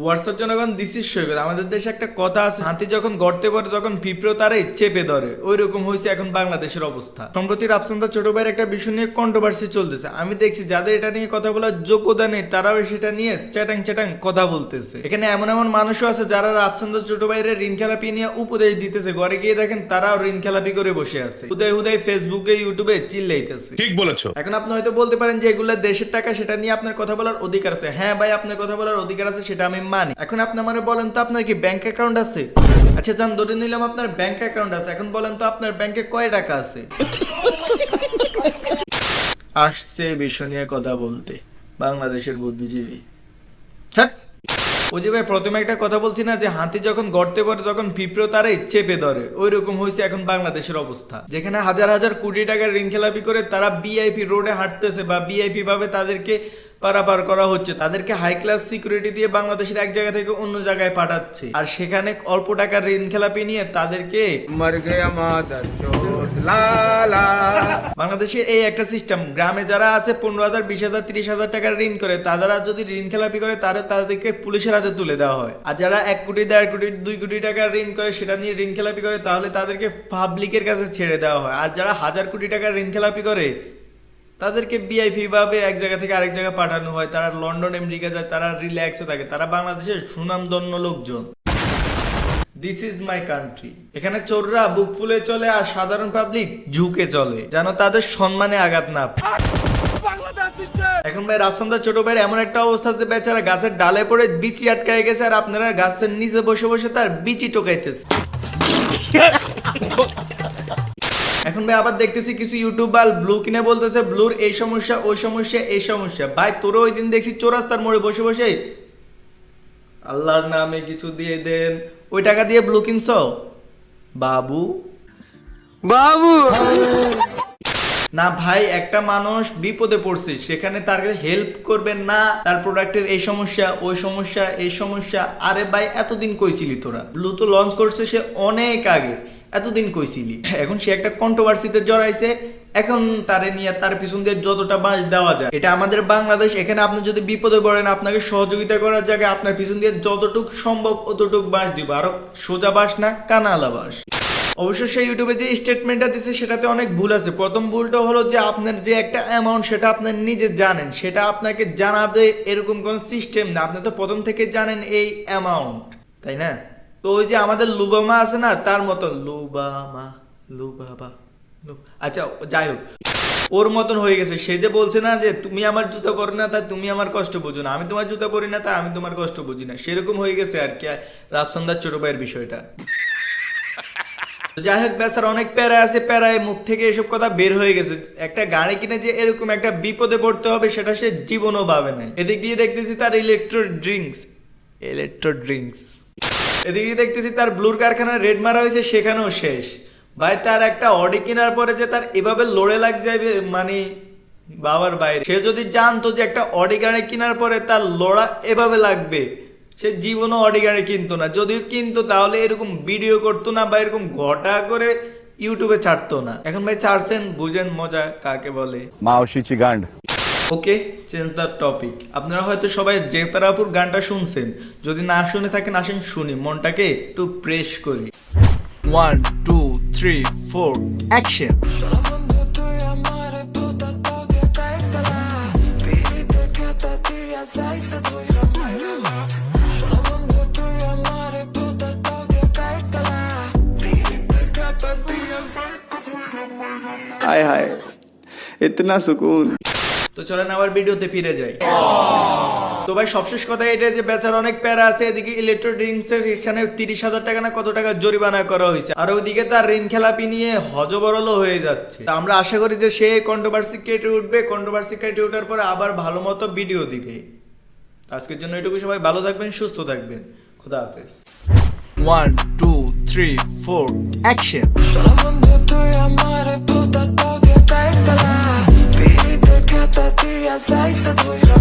WhatsApp জনগণ? This is সৈকত আমাদের দেশে একটা কথা আছে হাতি যখন গর্তে পড়ে তখন পিঁপড়ো তারাই চেপে ধরে। ওই রকম হয়েছে এখন বাংলাদেশের অবস্থা। সম্প্রতি রাফসান্দার ছোট ভাইয়ের একটা বিষয় নিয়ে কন্ট্রোভার্সি চলতেছে। আমি দেখছি যাদের এটা নিয়ে কথা বলার যোগ্যতা নেই তারাও সেটা নিয়ে চ্যাটাং চ্যাটাং কথা বলতেছে। এখানে এমন এমন মানুষও আছে যারা রাফসান্দার ছোট ভাইয়ের ঋণ খেলাপি নিয়ে উপদেশ দিতেছে। ঘরে গিয়ে দেখেন তারাও ঋণ খেলাপি করে বসে আছে। হুদাই হুদাই ফেসবুকে ইউটিউবে চিল্লাইতেছে। ঠিক বলেছ। এখন আপনি হয়তো বলতে পারেন যে এগুলো দেশের টাকা সেটা নিয়ে আপনার কথা বলার অধিকার আছে। হ্যাঁ ভাই আপনার কথা বলার অধিকার আছে সেটা আমি মানি এখন আপনি আমারে বলেন তো আপনার কি ব্যাংক অ্যাকাউন্ট আছে? আচ্ছা জান ধরে নিলাম আপনার ব্যাংক অ্যাকাউন্ট আছে। এখন বলেন তো আপনার ব্যাংকে কয় টাকা আছে? আসছে বিষয় নিয়ে কথা বলতে। বাংলাদেশের বুদ্ধিজীবী। হ্যাঁ ওই যে ভাই প্রথমে একটা কথা বলছি না যে হাতি যখন গর্তে পড়ে তখন পিঁপড়ো তারাই চেপে ধরে। ওই রকম হয়েছে এখন বাংলাদেশের অবস্থা। যেখানে হাজার হাজার কোটি টাকার ঋণ খেলাপি করে তারা বিআইপি রোডে হাঁটতেছে বা বিআইপি ভাবে তাদেরকে পারাপার করা হচ্ছে। তাদেরকে হাই ক্লাস সিকিউরিটি দিয়ে বাংলাদেশের এক জায়গা থেকে অন্য জায়গায় পাঠাচ্ছে। আর সেখানে অল্প টাকার ঋণ খেলাপি নিয়ে তাদেরকে বাংলাদেশের এই একটা সিস্টেম গ্রামে যারা আছে পনেরো হাজার বিশ হাজার তিরিশ হাজার টাকার ঋণ করে তারা যদি ঋণ খেলাপি করে তারা তাদেরকে পুলিশের হাতে তুলে দেওয়া হয়। আর যারা এক কোটি দেড় কোটি দুই কোটি টাকার ঋণ করে সেটা নিয়ে ঋণ খেলাপি করে তাহলে তাদেরকে পাবলিকের কাছে ছেড়ে দেওয়া হয়। আর যারা হাজার কোটি টাকার ঋণ খেলাপি করে তাদেরকে বিআইপি ভাবে এক জায়গা থেকে আরেক জায়গায় পাঠানো হয়। তারা লন্ডন আমেরিকা যায় তারা রিল্যাক্সে থাকে। তারা বাংলাদেশের সুনামধন্য লোকজন। দিস ইজ মাই কান্ট্রি এখানে চোররা বুক ফুলে চলে আর সাধারণ পাবলিক ঝুঁকে চলে যেন তাদের সম্মানে আঘাত না এখন ভাই রাফসান্দার ছোট ভাইয়ের এমন একটা অবস্থাতে বেচারা গাছের ডালে পড়ে বিচি আটকায় গেছে আর আপনারা গাছের নিচে বসে বসে তার বিচি টোকাইতেছে। এখন ভাই আবার দেখতেছি কিছু ইউটিউবার ব্লু কিনে বলতেছে ব্লুর এই সমস্যা ওই সমস্যা এই সমস্যা। ভাই তোরও ওই দিন দেখছি চোরাস্তার মোড়ে বসে বসে। আল্লাহর নামে কিছু দিয়ে দেন। ওই টাকা দিয়ে ব্লু কিনছ? বাবু। बाबू না ভাই একটা মানুষ বিপদে পড়ছে। সেখানে তার হেল্প করবেন না তার প্রোডাক্টের এই সমস্যা ওই সমস্যা এই সমস্যা। আরে ভাই এতদিন কইছিলি তোরা? ব্লু তো লঞ্চ করছে সে অনেক আগে। এতদিন কইছিলি, এখন সে একটা কন্ট্রোভার্সিতে জড়াইছে, এখন তারে নিয়ে তার পিছন দিয়ে যতটা বাঁশ দেওয়া যায়। এটা আমাদের বাংলাদেশ, এখানে আপনি যদি বিপদে পড়েন, আপনাকে সহযোগিতা করার জায়গায় আপনার পিছন দিয়ে যতটুক সম্ভব অতটুক বাঁশ দিব, আরও সোজা বাঁশ না, কানালা বাঁশ। অবশ্য সেই ইউটিউবে যে স্টেটমেন্টটা দিছে, সেটাতে অনেক ভুল আছে। প্রথম ভুলটা হলো যে আপনার যে একটা অ্যামাউন্ট সেটা আপনার নিজে জানেন, সেটা আপনাকে জানাবে এরকম কোন সিস্টেম না। আপনি তো প্রথম থেকে জানেন এই অ্যামাউন্ট তাই না? তো ওই যে আমাদের লুবামা আছে না, তার মতো লুবামা, লুবাবা আচ্ছা যাই হোক। ওর মতন হয়ে গেছে। সে যে বলছে না যে, তুমি আমার জুতা পরো না, তাই তুমি আমার কষ্ট বুঝো না। আমি তোমার জুতা পরি না, তাই আমি তোমার কষ্ট বুঝি না। সেরকম হয়ে গেছে আর কি রাফসান্দার ছোট ভাইয়ের বিষয়টা। যাই হোক বেচার অনেক প্যারা আছে, প্যারায় মুখ থেকে এসব কথা বের হয়ে গেছে। একটা গাড়ি কিনে যে এরকম একটা বিপদে পড়তে হবে, সেটা সে জীবনও ভাবে না। এদিক দিয়ে দেখতেছি তার ইলেকট্রো ড্রিঙ্কস ইলেকট্রো ড্রিঙ্কস এদিকে দেখতেছি তার ব্লুর কারখানা রেড মারা হয়েছে, সেখানেও শেষ। ভাই, তার একটা অডি কেনার পরে যে তার এভাবে লড়ে লাগ যাবে মানে বাবার বাইরে। সে যদি জানতো যে একটা অডি গাড়ি কেনার পরে তার লড়া এভাবে লাগবে, সে জীবনও অডি গাড়ি কিনতো না। যদিও কিনতো, তাহলে এরকম ভিডিও করতো না বা এরকম ঘটা করে ইউটিউবে ছাড়তো না। এখন ভাই, ছাড়ছেন, বুঝেন মজা কাকে বলে। মাওসিচি গান্ড। ওকে চেঞ্জ দ্য টপিক আপনারা হয়তো সবাই জেপারাপুর গানটা শুনছেন যদি না শুনে থাকেন আসেন শুনি মনটাকে একটু প্রেস করি one two three four action Solamente tú y amare puta toque caítela Pidiste que te di aceite tú y la bailala Solamente tú y amare puta toque caítela Pidiste que te di aceite tú y la bailala हाय हाय इतना सुकून তো চলেন আবার ভিডিওতে ফিরে যাই। তো ভাই সবশেষ কথা এটা যে বেচার অনেক প্যারা আছে এদিকে ইলেকট্রো ড্রিঙ্কস এর এখানে তিরিশ হাজার টাকা না কত টাকা জরিমানা করা হয়েছে। আর ওইদিকে তার ঋণ খেলাপি নিয়ে হজবরল হয়ে যাচ্ছে। তা আমরা আশা করি যে সে কন্ট্রোভার্সি কেটে উঠবে। কন্ট্রোভার্সি কেটে ওঠার পরে আবার ভালো মতো ভিডিও দিবে। আজকের জন্য এটুকু সবাই ভালো থাকবেন সুস্থ থাকবেন। খুদা হাফেজ। One two three four action я зайду твоя